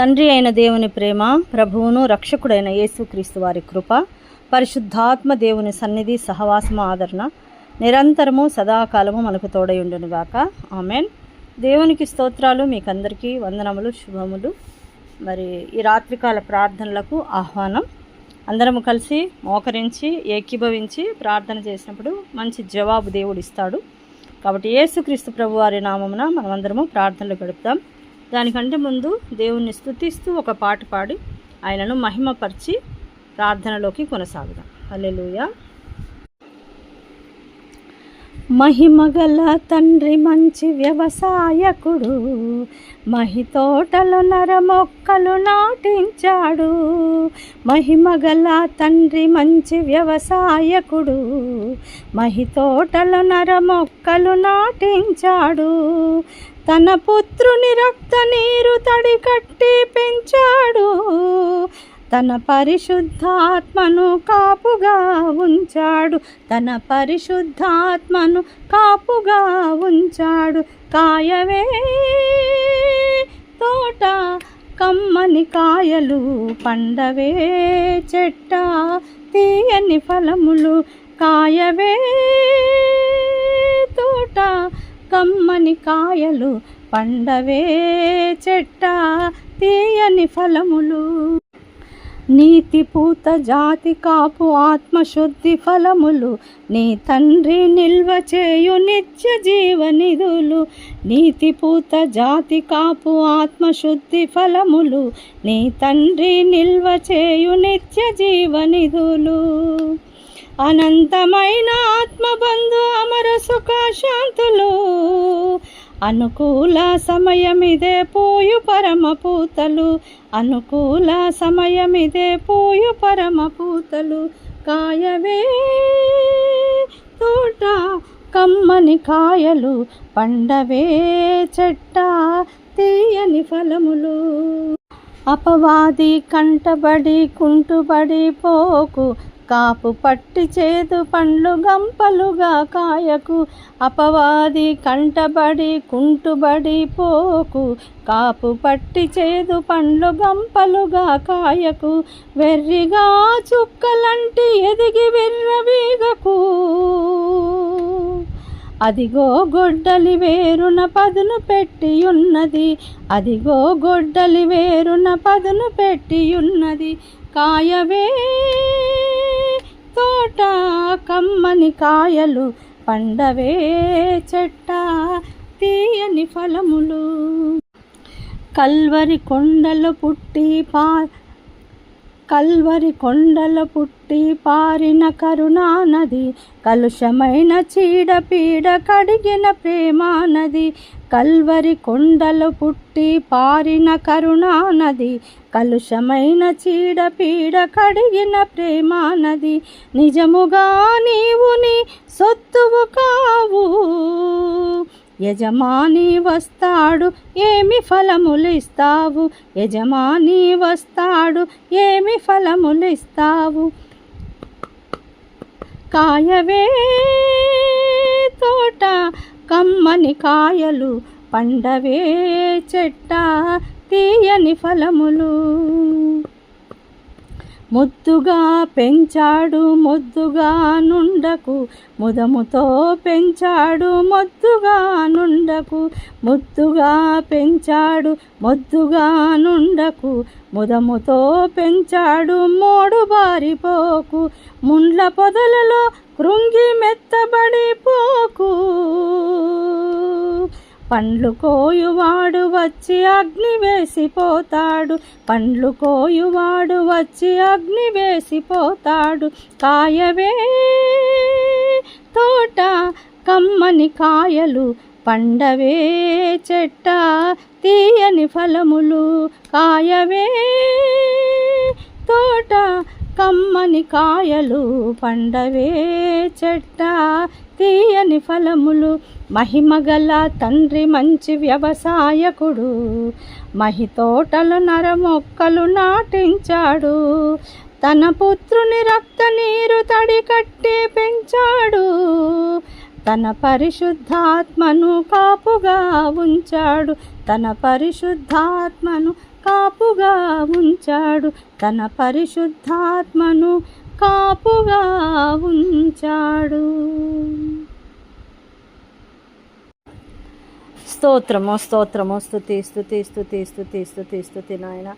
తండ్రి అయిన దేవుని ప్రేమ ప్రభువును రక్షకుడైన యేసుక్రీస్తు వారి కృప పరిశుద్ధాత్మ దేవుని సన్నిధి సహవాసము ఆదరణ నిరంతరము సదాకాలము మనకు తోడయుండునుగాక ఆమెన్. దేవునికి స్తోత్రాలు. మీకందరికీ వందనములు శుభములు. మరి ఈ రాత్రికాల ప్రార్థనలకు ఆహ్వానం. అందరము కలిసి మోకరించి ఏకీభవించి ప్రార్థన చేసినప్పుడు మంచి జవాబు దేవుడు ఇస్తాడు. కాబట్టి యేసుక్రీస్తు ప్రభు వారి నామమున మనమందరము ప్రార్థనలు గడుపుతాం దానికంటే ముందు దేవుణ్ణి స్థుతిస్తూ ఒక పాట పాడి ఆయనను మహిమపరిచి ప్రార్థనలోకి కొనసాగుదాం. అల్లెలుయ మహిమగల తండ్రి మంచి వ్యవసాయకుడు మహి నర నరమొక్కలు నాటించాడు. మహిమగల తండ్రి మంచి వ్యవసాయకుడు మహి నర నరమొక్కలు నాటించాడు. తన పుత్రుని రక్త నీరు తడి కట్టి పెంచాడు. తన పరిశుద్ధాత్మను కాపుగా ఉంచాడు. తన పరిశుద్ధాత్మను కాపుగా ఉంచాడు. కాయవే తోట కమ్మని కాయలు పండవే చెట్ట తీయని ఫలములు కాయవే తోట కమ్మని కాయలు పండవే చెట్ట తీయని ఫలములు. నీతి పూత జాతి కాపు ఆత్మశుద్ధి ఫలములు. నీ తండ్రి నిల్వ చేయు నిత్య జీవనిధులు. నీతి పూత జాతి కాపు ఆత్మశుద్ధి ఫలములు. నీ తండ్రి నిల్వ చేయు నిత్య జీవనిధులు. అనంతమైన ఆత్మబంధు అమర సుఖ శాంతులు అనుకూల సమయమిదే పోయు పరమపూతలు. అనుకూల సమయమిదే పోయు పరమపూతలు. కాయవే తోట కమ్మని కాయలు. పండవే చెట్ట తీయని ఫలములు. అపవాది కంటబడి కుంటుబడి పోకు. కాపు పట్టి చేదు పండ్లు గంపలుగా కాయకు అపవాది కంటబడి కుంటుబడి పోకు. కాపు పట్టి చేదు పండ్లు గంపలుగా కాయకు వెర్రిగా చుక్కలంటి ఎదిగి వెర్రవీగకు అదిగో గొడ్డలి వేరున పదును పెట్టి ఉన్నది అదిగో గొడ్డలి వేరున పదును పెట్టి ఉన్నది కాయవే తోట కమ్మని కాయలు పండవే చెట్ట తీయని ఫలములు. కల్వరి కొండలు పుట్టి పా కల్వరి కొండల పుట్టి పారిన కరుణానది కలుషమైన చీడపీడ కడిగిన ప్రేమానది కల్వరి కొండలు పుట్టి పారిన కరుణానది కలుషమైన చీడపీడ కడిగిన ప్రేమానది. నిజముగా నీవు నీ సొత్తువు కావు. యజమాని వస్తాడు ఏమి ఫలములు ఇస్తావు? యజమాని వస్తాడు ఏమి ఫలములు ఇస్తావు? కాయవే తోట కమ్మని కాయలు పండవే చెట్ట తీయని ఫలములు. ముద్దుగా పెంచాడు ముద్దుగా నుండకు. ముదముతో పెంచాడు మొద్దుగా నుండకు. ముద్దుగా పెంచాడు మొద్దుగా నుండకు. ముదముతో పెంచాడు మూడు బారిపోకు. ముండ్ల పొదలలో కృంగి మెత్తబడిపోకు పండ్లు కోయువాడు వచ్చి అగ్ని వేసిపోతాడు. పండ్లు కోయువాడు వచ్చి అగ్ని వేసిపోతాడు. కాయవే తోట కమ్మని కాయలు పండవే చెట్ట తీయని ఫలములు కాయవే తోట కమ్మని కాయలు పండవే చెట్ట తీయని ఫలములు మహిమగల తండ్రి మంచి వ్యవసాయకుడు. మహి తోటలు నరమొక్కలు నాటించాడు. తన పుత్రుని రక్త నీరు తడి కట్టి పెంచాడు. తన పరిశుద్ధాత్మను కాపుగా ఉంచాడు. తన పరిశుద్ధాత్మను కాపుగా ఉంచాడు. తన పరిశుద్ధాత్మను కాపుగా ఉంచాడు. స్తోత్రము స్తోత్రము స్థుతి స్థుతి స్థుతి స్థుతి స్థుతి స్థుతి నాయన.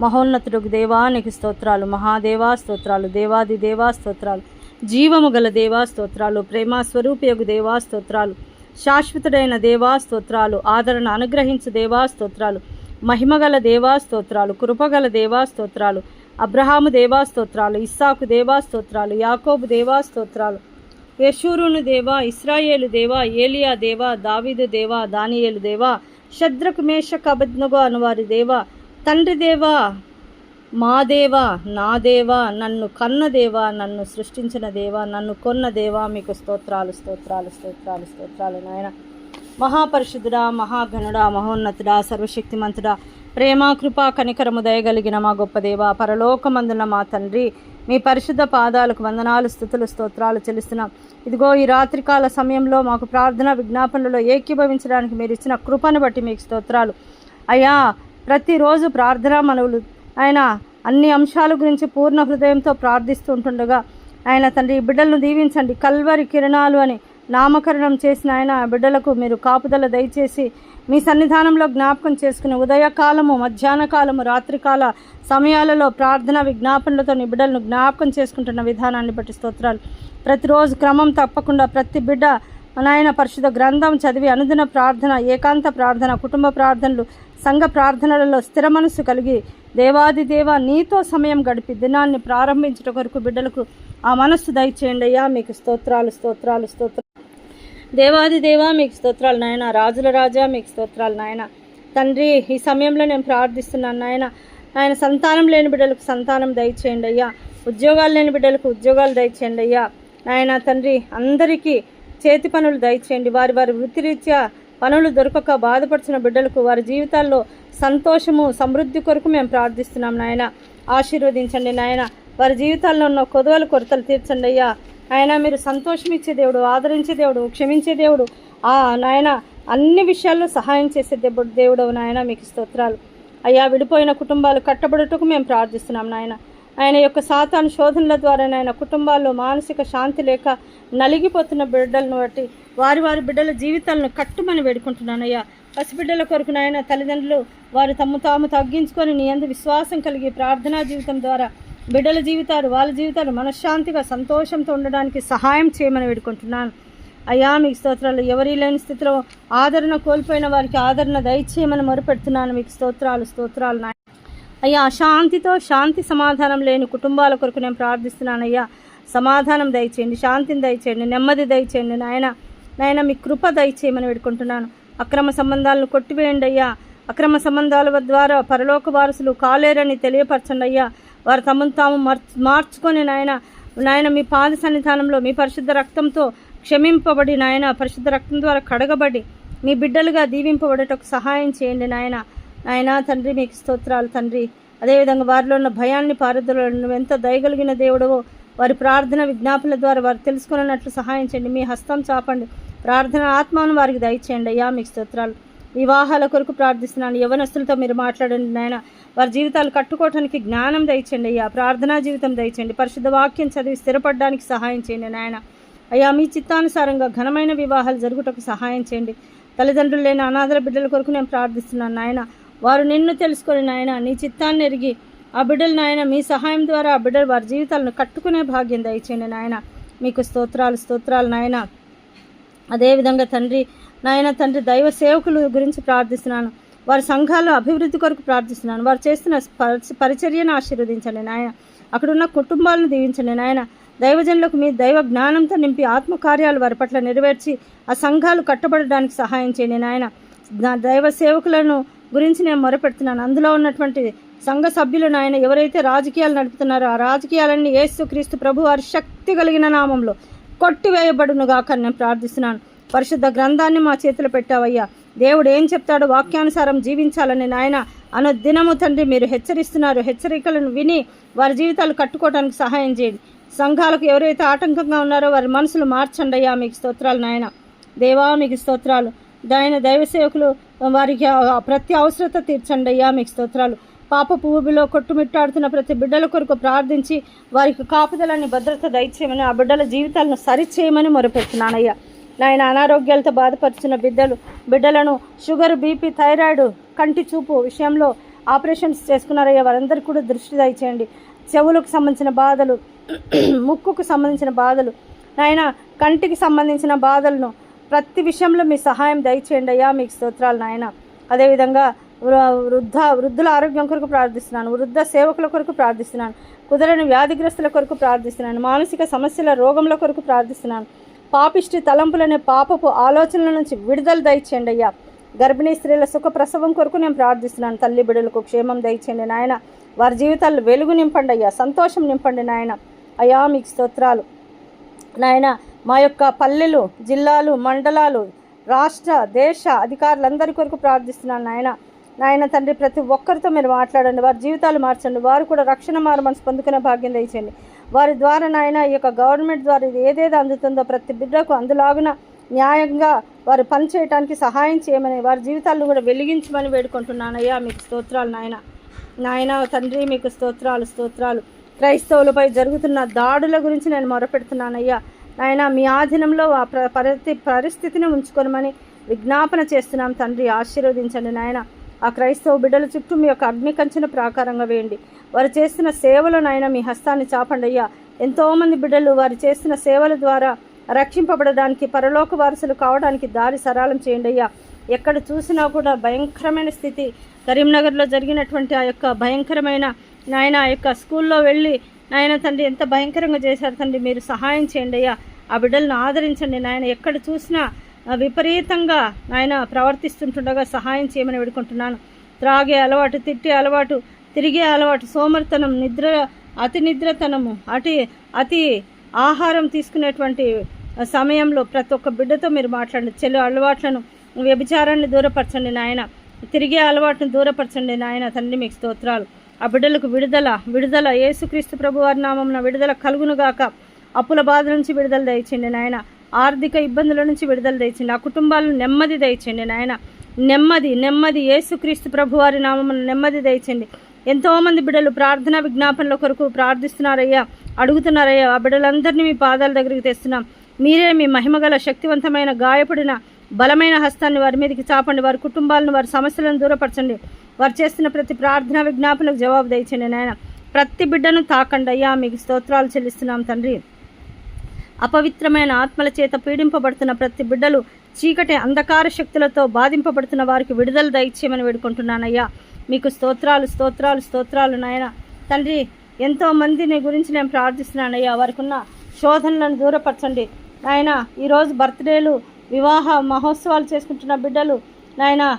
మహోన్నతుడికి దేవానికి స్తోత్రాలు మహాదేవా స్తోత్రాలు దేవాది దేవా స్తోత్రాలు జీవము గల దేవా స్తోత్రాలు ప్రేమ స్వరూపయోగు దేవా స్తోత్రాలు శాశ్వతుడైన దేవా స్తోత్రాలు ఆదరణ అనుగ్రహించు దేవా స్తోత్రాలు మహిమగల దేవా స్తోత్రాలు కృపగల దేవా స్తోత్రాలు అబ్రహాము దేవాస్తోత్రాలు ఇస్సాకు దేవాస్తోత్రాలు యాకోబు దేవాస్తోత్రాలు యశూరును దేవా ఇస్రాయేలు దేవా ఏలియా దేవా దావీదు దేవా దానియేలు దేవా శద్రకు మేషక్ అబద్నగో అనువారి దేవా తండ్రి దేవా మా దేవా నా దేవా నన్ను కన్న దేవా నన్ను సృష్టించిన దేవా నన్ను కొన్న దేవా మీకు స్తోత్రాలు స్తోత్రాలు స్తోత్రాలు స్తోత్రాలు నాయన. మహాపరిశుద్ధుడా మహాఘనుడా మహోన్నతుడా సర్వశక్తిమంతుడా ప్రేమ కృపా కనికరము దయగలిగిన మా గొప్ప దేవ పరలోకమందున మా తండ్రి. మీ పరిశుద్ధ పాదాలకు వందనాలు స్థుతులు స్తోత్రాలు చెల్లిస్తున్నాం. ఇదిగో ఈ రాత్రికాల సమయంలో మాకు ప్రార్థన విజ్ఞాపనలలో ఏకీభవించడానికి మీరు ఇచ్చిన కృపను బట్టి మీకు స్తోత్రాలు. అయ్యా ప్రతిరోజు ప్రార్థనా మనవులు ఆయన అన్ని అంశాల గురించి పూర్ణ హృదయంతో ప్రార్థిస్తూ ఉంటుండగా ఆయన తండ్రి బిడ్డలను దీవించండి. కల్వరి కిరణాలు అని నామకరణం చేసిన ఆయన ఆ బిడ్డలకు మీరు కాపుదల దయచేసి మీ సన్నిధానంలో జ్ఞాపకం చేసుకుని ఉదయకాలము మధ్యాహ్న కాలము రాత్రికాల సమయాలలో ప్రార్థన విజ్ఞాపనలతో నీ బిడ్డలను జ్ఞాపకం చేసుకుంటున్న విధానాన్ని బట్టి స్తోత్రాలు. ప్రతిరోజు క్రమం తప్పకుండా ప్రతి బిడ్డ నాయన పరిశుద్ధ గ్రంథం చదివి అనుదిన ప్రార్థన ఏకాంత ప్రార్థన కుటుంబ ప్రార్థనలు సంఘ ప్రార్థనలలో స్థిర మనసు కలిగి దేవాది దేవ నీతో సమయం గడిపి దినాన్ని ప్రారంభించుట కొరకు బిడ్డలకు ఆ మనస్సు దయచేయండి అయ్యా. మీకు స్తోత్రాలు స్తోత్రాలు స్తోత్రాలు. దేవాది దేవా మీకు స్తోత్రాలు నాయన. రాజుల రాజా మీకు స్తోత్రాలు నాయన. తండ్రి ఈ సమయంలో నేను ప్రార్థిస్తున్నాను నాయన. ఆయన సంతానం లేని బిడ్డలకు సంతానం దయచేయండి అయ్యా. ఉద్యోగాలు లేని బిడ్డలకు ఉద్యోగాలు దయచేయండి అయ్యా. నాయన తండ్రి అందరికీ చేతి పనులు దయచేయండి. వారి వారి వృత్తిరీత్యా పనులు దొరకక బాధపడుతున్న బిడ్డలకు వారి జీవితాల్లో సంతోషము సమృద్ధి కొరకు మేము ప్రార్థిస్తున్నాం నాయన. ఆశీర్వదించండి నాయన. వారి జీవితాల్లో ఉన్న కొదవలు కొరతలు తీర్చండి అయ్యా. ఆయన మీరు సంతోషం ఇచ్చే దేవుడు ఆదరించే దేవుడు క్షమించే దేవుడు. ఆ నాయన అన్ని విషయాల్లో సహాయం చేసే దేవుడు దేవుడు నాయన మీకు స్తోత్రాలు. అయ్యా విడిపోయిన కుటుంబాలు కట్టబడుటకు మేము ప్రార్థిస్తున్నాం నాయన. ఆయన యొక్క సాతాను శోధనల ద్వారా నాయన కుటుంబాల్లో మానసిక శాంతి లేక నలిగిపోతున్న బిడ్డలను బట్టి వారి వారి బిడ్డల జీవితాలను కట్టుమని వేడుకుంటున్నాను అయ్యా. పసిబిడ్డల కొరకు నాయన తల్లిదండ్రులు వారు తమ్ము తాము తగ్గించుకొని నీ అందు విశ్వాసం కలిగి ప్రార్థనా జీవితం ద్వారా బిడ్డల జీవితాలు వాళ్ళ జీవితాలు మనశ్శాంతిగా సంతోషంతో ఉండడానికి సహాయం చేయమని వేడుకుంటున్నాను. అయ్యా మీకు స్తోత్రాలు ఎవరి లేని స్థితిలో ఆదరణ కోల్పోయిన వారికి ఆదరణ దయచేయమని మొరుపెడుతున్నాను. మీకు స్తోత్రాలు స్తోత్రాలు నాయ అయ్యా అశాంతితో శాంతి సమాధానం లేని కుటుంబాల కొరకు నేను ప్రార్థిస్తున్నాను. అయ్యా సమాధానం దయచేయండి శాంతిని దయచేయండి నెమ్మది దయచేయండి నాయన. నాయన మీ కృప దయచేయమని వేడుకుంటున్నాను. అక్రమ సంబంధాలను కొట్టివేయండి అయ్యా. అక్రమ సంబంధాల ద్వారా పరలోక వారసులు కాలేరని తెలియపరచండి అయ్యా. వారు తమను తాము మార్చుకొని నాయన నాయన మీ పాద సన్నిధానంలో మీ పరిశుద్ధ రక్తంతో క్షమింపబడి నాయన పరిశుద్ధ రక్తం ద్వారా కడగబడి మీ బిడ్డలుగా దీవింపబడేటకు సహాయం చేయండి నాయన. నాయన తండ్రి మీకు స్తోత్రాలు తండ్రి. అదేవిధంగా వారిలో ఉన్న భయాన్ని పారుదల నువ్వు ఎంత దయగలిగిన దేవుడవో వారి ప్రార్థన విజ్ఞాపనల ద్వారా వారు తెలుసుకున్నట్లు సహాయం చేయండి. మీ హస్తం చాపండి. ప్రార్థన ఆత్మను వారికి దయచేయండి. అయ్యా మీకు స్తోత్రాలు. వివాహాల కొరకు ప్రార్థిస్తున్నాను. యవనస్తులతో మీరు మాట్లాడండి నాయన. వారి జీవితాలు కట్టుకోవటానికి జ్ఞానం దయచండి అయ్యా ప్రార్థనా జీవితం దయచండి. పరిశుద్ధ వాక్యం చదివి స్థిరపడడానికి సహాయం చేయండి నాయన. అయ్యా మీ చిత్తానుసారంగా ఘనమైన వివాహాలు జరుగుటకు సహాయం చేయండి. తల్లిదండ్రులు లేని అనాథల బిడ్డల కొరకు నేను ప్రార్థిస్తున్నాను నాయన. వారు నిన్ను తెలుసుకొని నాయన నీ చిత్తాన్ని ఎరిగి ఆ బిడ్డలు నాయన మీ సహాయం ద్వారా ఆ బిడ్డలు వారి జీవితాలను కట్టుకునే భాగ్యం దయచేయండి నాయన. మీకు స్తోత్రాలు స్తోత్రాలు నాయన. అదేవిధంగా తండ్రి నాయన తండ్రి దైవ సేవకుల గురించి ప్రార్థిస్తున్నాను. వారి సంఘాలు అభివృద్ధి కొరకు ప్రార్థిస్తున్నాను. వారు చేస్తున్న పరిచర్యను ఆశీర్వదించండి నాయన. అక్కడున్న కుటుంబాలను దీవించండి నాయన. దైవజనులకు మీ దైవ జ్ఞానంతో నింపి ఆత్మకార్యాలు వారి పట్ల నెరవేర్చి ఆ సంఘాలు కట్టబడడానికి సహాయం చేయండి నాయన. దైవ సేవకులను గురించి నేను మొరపెడుతున్నాను. అందులో ఉన్నటువంటి సంఘ సభ్యులు నాయన ఎవరైతే రాజకీయాలు నడుపుతున్నారో ఆ రాజకీయాలన్నీ క్రీస్తు ప్రభు వారి శక్తి కలిగిన నామంలో కొట్టివేయబడునుగాక నేను ప్రార్థిస్తున్నాను. పరిశుద్ధ గ్రంథాన్ని మా చేతిలో పెట్టావయ్యా. దేవుడు ఏం చెప్తాడో వాక్యానుసారం జీవించాలని నాయన అనుదినము దినము తండ్రి మీరు హెచ్చరిస్తున్నారు. హెచ్చరికలను విని వారి జీవితాలు కట్టుకోవడానికి సహాయం చేయండి. సంఘాలకు ఎవరైతే ఆటంకంగా ఉన్నారో వారి మనసులు మార్చండి అయ్యా. మీకు స్తోత్రాలు నాయన. దేవా మీకు స్తోత్రాలు. దాయన దైవ సేవకులు వారికి ప్రతి అవసరత తీర్చండి అయ్యా. మీకు స్తోత్రాలు. పాప పూబిలో కొట్టుమిట్టాడుతున్న ప్రతి బిడ్డల కొరకు ప్రార్థించి వారికి కాపుదలని భద్రత దయచేయమని ఆ బిడ్డల జీవితాలను సరిచేయమని మొరపెడుతున్నానయ్యా. నాయన అనారోగ్యాలతో బాధపరుచున్న బిడ్డలు బిడ్డలను షుగర్ బీపీ థైరాయిడ్ కంటి చూపు విషయంలో ఆపరేషన్స్ చేసుకున్నారయ్యా. వారందరికీ కూడా దృష్టి దయచేయండి. చెవులకు సంబంధించిన బాధలు ముక్కుకు సంబంధించిన బాధలు నాయన కంటికి సంబంధించిన బాధలను ప్రతి విషయంలో మీ సహాయం దయచేయండి అయ్యా. మీకు స్తోత్రాలు నాయన. అదేవిధంగా వృ- వృద్ధ వృద్ధుల ఆరోగ్యం కొరకు ప్రార్థిస్తున్నాను. వృద్ధ సేవకుల కొరకు ప్రార్థిస్తున్నాను. కుదరని వ్యాధిగ్రస్తుల కొరకు ప్రార్థిస్తున్నాను. మానసిక సమస్యల రోగముల కొరకు ప్రార్థిస్తున్నాను. పాపిష్టి తలంపులనే పాపపు ఆలోచనల నుంచి విడుదల దయచేయండి అయ్యా గర్భిణీ స్త్రీల సుఖ ప్రసవం కొరకు నేను ప్రార్థిస్తున్నాను. తల్లి బిడ్డలకు క్షేమం దయచేయండి నాయన. వారి జీవితాల్లో వెలుగు నింపండి అయ్యా సంతోషం నింపండి నాయన. అయా మీకు స్తోత్రాలు. నాయన మా యొక్క పల్లెలు జిల్లాలు మండలాలు రాష్ట్ర దేశ అధికారులందరి కొరకు ప్రార్థిస్తున్నాను నాయన. నాయన తండ్రి ప్రతి ఒక్కరితో మీరు మాట్లాడండి. వారి జీవితాలు మార్చండి. వారు కూడా రక్షణ మారు మనసు పొందుకునే భాగ్యం దయచేయండి. వారి ద్వారా నాయన ఈ యొక్క గవర్నమెంట్ ద్వారా ఇది ఏదేది అందుతుందో ప్రతి బిడ్డకు అందులాగున న్యాయంగా వారు పనిచేయడానికి సహాయం చేయమని వారి జీవితాలను కూడా వెలిగించమని వేడుకుంటున్నాను అయ్యా. మీకు స్తోత్రాలు నాయన. నాయన తండ్రి మీకు స్తోత్రాలు స్తోత్రాలు. క్రైస్తవులపై జరుగుతున్న దాడుల గురించి నేను మొరపెడుతున్నానయ్యా నాయన మీ ఆధీనంలో ఆ ప్ర పరిస్థితిని ఉంచుకొనమని విజ్ఞాపన చేస్తున్నాం. తండ్రి ఆశీర్వదించండి నాయన. ఆ క్రైస్తవ బిడ్డల చుట్టూ మీ యొక్క అగ్ని కంచెన ప్రాకారంగా వేయండి. వారు చేస్తున్న సేవలు నాయన మీ హస్తాన్ని చాపండయ్యా. ఎంతోమంది బిడ్డలు వారు చేస్తున్న సేవల ద్వారా రక్షింపబడడానికి పరలోక వారసులు కావడానికి దారి సరళం చేయండి అయ్యా ఎక్కడ చూసినా కూడా భయంకరమైన స్థితి. కరీంనగర్లో జరిగినటువంటి ఆ యొక్క భయంకరమైన నాయన ఆ యొక్క స్కూల్లో వెళ్ళి నాయన తండ్రి ఎంత భయంకరంగా చేశారు తండ్రి మీరు సహాయం చేయండి అయ్యా ఆ బిడ్డలను ఆదరించండి నాయన. ఎక్కడ చూసినా విపరీతంగా నాయన ప్రవర్తిస్తుంటుండగా సహాయం చేయమని వేడుకుంటున్నాను. త్రాగే అలవాటు తిట్టే అలవాటు తిరిగే అలవాటు సోమరితనం నిద్ర అతి నిద్రతనము అతి అతి ఆహారం తీసుకునేటువంటి సమయంలో ప్రతి ఒక్క బిడ్డతో మీరు మాట్లాడండి. చెల్లు అలవాట్లను వ్యభిచారాన్ని దూరపరచండి నాయన. తిరిగే అలవాటును దూరపరచండి నాయన తండ్రి మీకు స్తోత్రాలు. ఆ బిడ్డలకు విడుదల విడుదల యేసుక్రీస్తు ప్రభు వారి నామమున విడుదల కలుగునుగాక అప్పుల బాధ నుంచి విడుదల దయచండి నాయన. ఆర్థిక ఇబ్బందుల నుంచి విడుదల దయచండి ఆ కుటుంబాలను నెమ్మది దయచండి నాయన. నెమ్మది నెమ్మది యేసుక్రీస్తు ప్రభు వారి నామమున నెమ్మది దయచండి ఎంతోమంది బిడ్డలు ప్రార్థన విజ్ఞాపనల కొరకు ప్రార్థిస్తున్నారయ్యా అడుగుతున్నారయ్యా ఆ బిడ్డలందరినీ మీ పాదాల దగ్గరికి తెస్తున్నాం. మీరే మీ మహిమగల శక్తివంతమైన గాయపడిన బలమైన హస్తాన్ని వారి మీదకి చాపండి. వారి కుటుంబాలను వారి సమస్యలను దూరపరచండి. వారు చేస్తున్న ప్రతి ప్రార్థన విజ్ఞాపనకు జవాబు దయచండి నాయన. ప్రతి బిడ్డను తాకండి అయ్యా మీకు స్తోత్రాలు చెల్లిస్తున్నాం తండ్రి. అపవిత్రమైన ఆత్మల చేత పీడింపబడుతున్న ప్రతి బిడ్డలు చీకటి అంధకార శక్తులతో బాధింపబడుతున్న వారికి విడుదల దయచేయమని వేడుకుంటున్నానయ్యా. మీకు స్తోత్రాలు స్తోత్రాలు స్తోత్రాలు నాయన. తండ్రి ఎంతో మందిని గురించి నేను ప్రార్థిస్తున్నానయ్యా వారికి ఉన్న శోధనలను దూరపరచండి. నాయన ఈరోజు బర్త్డేలు వివాహ మహోత్సవాలు చేసుకుంటున్న బిడ్డలు నాయన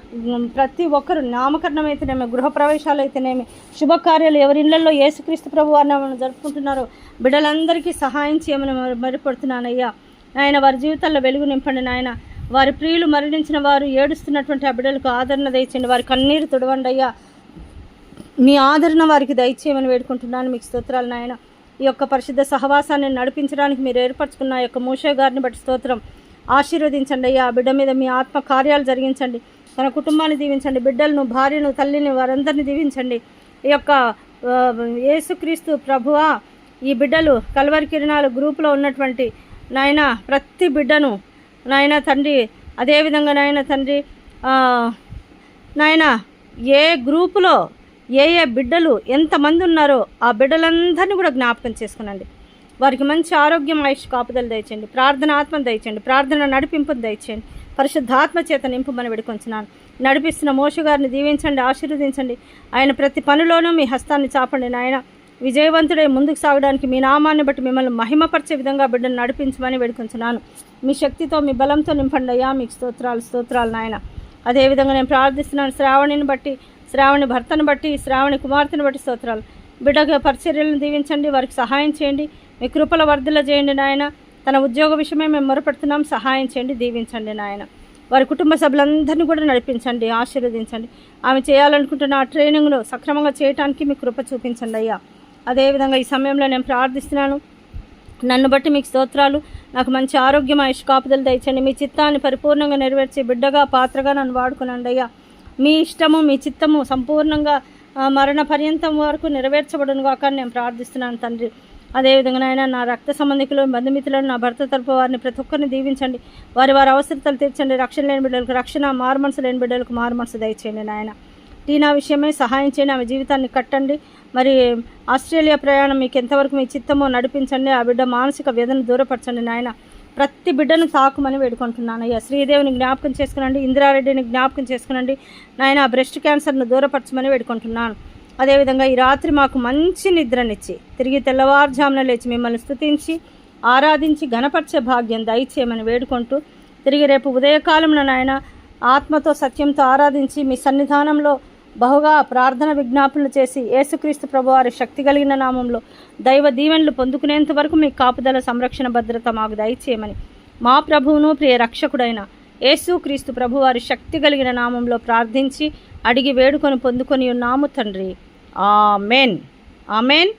ప్రతి ఒక్కరు నామకరణం అయితేనేమి గృహప్రవేశాలు అయితేనేమి శుభకార్యాలు ఎవరి ఇళ్ళలో యేసుక్రీస్తు ప్రభు వారిని జరుపుకుంటున్నారో బిడ్డలందరికీ సహాయం చేయమని మరి- మరిపడుతున్నానయ్యా నాయన వారి జీవితాల్లో వెలుగు నింపండి నాయన. వారి ప్రియులు మరణించిన వారు ఏడుస్తున్నటువంటి ఆ బిడ్డలకు ఆదరణ దయచండి వారి కన్నీరు తుడవండి అయ్యా మీ ఆదరణ వారికి దయచేయమని వేడుకుంటున్నాను. మీకు స్తోత్రాలు నాయన. ఈ యొక్క పరిశుద్ధ సహవాసాన్ని నడిపించడానికి మీరు ఏర్పరచుకున్న ఆ యొక్క మూషే గారిని బట్టి స్తోత్రం ఆశీర్వదించండి అయ్యా. ఆ బిడ్డ మీద మీ ఆత్మ కార్యాలు జరిగించండి. తన కుటుంబాన్ని దీవించండి. బిడ్డలను భార్యను తల్లిని వారందరినీ దీవించండి. ఈ యొక్క యేసుక్రీస్తు ప్రభువా ఈ బిడ్డలు కల్వరి కిరణాలు గ్రూపులో ఉన్నటువంటి నాయన ప్రతి బిడ్డను నాయన తండ్రి అదేవిధంగా నాయన తండ్రి నాయన ఏ గ్రూపులో ఏ ఏ బిడ్డలు ఎంతమంది ఉన్నారో ఆ బిడ్డలందరినీ కూడా జ్ఞాపకం చేసుకునండి. వారికి మంచి ఆరోగ్యం ఆయుష్ కాపుదలు దయచేయండి. ప్రార్థన ఆత్మను దయచేయండి. ప్రార్థన నడిపింపును దయచేయండి. పరిశుద్ధాత్మ చేత నింపమని విడుకొంచున్నాను నడిపిస్తున్న మోషగారిని దీవించండి ఆశీర్వదించండి. ఆయన ప్రతి పనిలోనూ మీ హస్తాన్ని చాపండి నాయన. విజయవంతుడై ముందుకు సాగడానికి మీ నామాన్ని బట్టి మిమ్మల్ని మహిమపరిచే విధంగా బిడ్డను నడిపించమని వేడుకొంచున్నాను. మీ శక్తితో మీ బలంతో నింపండి అయ్యా మీకు స్తోత్రాలు స్తోత్రాలు నాయన. అదేవిధంగా నేను ప్రార్థిస్తున్నాను శ్రావణిని బట్టి శ్రావణి భర్తను బట్టి శ్రావణి కుమార్తెను బట్టి స్తోత్రాలు. బిడ్డగా పరిచర్యలను దీవించండి వారికి సహాయం చేయండి. మీ కృపల వర్ధల చేయండి నాయన. తన ఉద్యోగ విషయమే మేము మొరపెడుతున్నాం. సహాయం చేయండి దీవించండి నాయన. వారి కుటుంబ సభ్యులందరినీ కూడా నడిపించండి ఆశీర్వదించండి. ఆమె చేయాలనుకుంటున్న ఆ ట్రైనింగ్లో సక్రమంగా చేయటానికి మీ కృప చూపించండి అయ్యా. అదేవిధంగా ఈ సమయంలో నేను ప్రార్థిస్తున్నాను. నన్ను బట్టి మీకు స్తోత్రాలు. నాకు మంచి ఆరోగ్యం ఆయుష్ కాపుదలు దయచండి. మీ చిత్తాన్ని పరిపూర్ణంగా నెరవేర్చి బిడ్డగా పాత్రగా నన్ను వాడుకునండి అయ్యా. మీ ఇష్టము మీ చిత్తము సంపూర్ణంగా మరణ పర్యంతం వరకు నెరవేర్చబడును కాక నేను ప్రార్థిస్తున్నాను తండ్రి. అదేవిధంగా నాయన నా రక్త సంబంధికులు బంధుమిత్రులను నా భర్త తరపు వారిని ప్రతి ఒక్కరిని దీవించండి. వారి వారి అవసరతలు తీర్చండి. రక్షణ లేని బిడ్డలకు రక్షణ మారుమనసు లేని బిడ్డలకు మారుమనసు దయచేయండి నాయన. టీనా విషయమై సహాయం చేయండి. ఆమె జీవితాన్ని కట్టండి. మరి ఆస్ట్రేలియా ప్రయాణం మీకు ఎంతవరకు మీ చిత్తమో నడిపించండి. ఆ బిడ్డ మానసిక వ్యధను దూరపరచండి నాయన. ప్రతి బిడ్డను తాకుమని వేడుకుంటున్నాను అయ్యా. శ్రీదేవిని జ్ఞాపకం చేసుకునండి ఇందిరారెడ్డిని జ్ఞాపకం చేసుకునండి నాయన బ్రెస్ట్ క్యాన్సర్ను దూరపరచమని వేడుకుంటున్నాను. అదేవిధంగా ఈ రాత్రి మాకు మంచి నిద్రనిచ్చి తిరిగి తెల్లవారుజామున లేచి మిమ్మల్ని స్తుతించి ఆరాధించి ఘనపరిచే భాగ్యం దయచేయమని వేడుకుంటూ తిరిగి రేపు ఉదయకాలంలో నాయన ఆత్మతో సత్యంతో ఆరాధించి మీ సన్నిధానంలో బహుగా ప్రార్థన విజ్ఞాపనలు చేసి యేసుక్రీస్తు ప్రభువారి శక్తి కలిగిన నామంలో దైవ దీవెనలు పొందుకునేంత వరకు మీ కాపుదల సంరక్షణ భద్రత మాకు దయచేయమని. మా ప్రభువును ప్రియ రక్షకుడైన యేసుక్రీస్తు ప్రభువారి శక్తి కలిగిన నామంలో ప్రార్థించి అడిగి వేడుకొని పొందుకొని ఉన్నాము తండ్రి. ఆమెన్. ఆమెన్.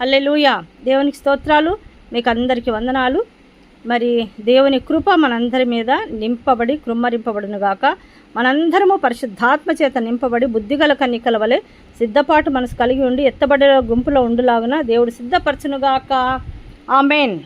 హల్లెలూయా. దేవునికి స్తోత్రాలు. మీకు అందరికీ వందనాలు. మరి దేవుని కృప మనందరి మీద నింపబడి కృమ్మరింపబడును గాక. మనందరము పరిశుద్ధాత్మ చేత నింపబడి బుద్ధిగల కన్నికల వలె సిద్ధపాటు మనసు కలిగి ఉండి ఎత్తబడే గుంపులో ఉండులాగున దేవుడు సిద్ధపరచునుగాక ఆమెన్.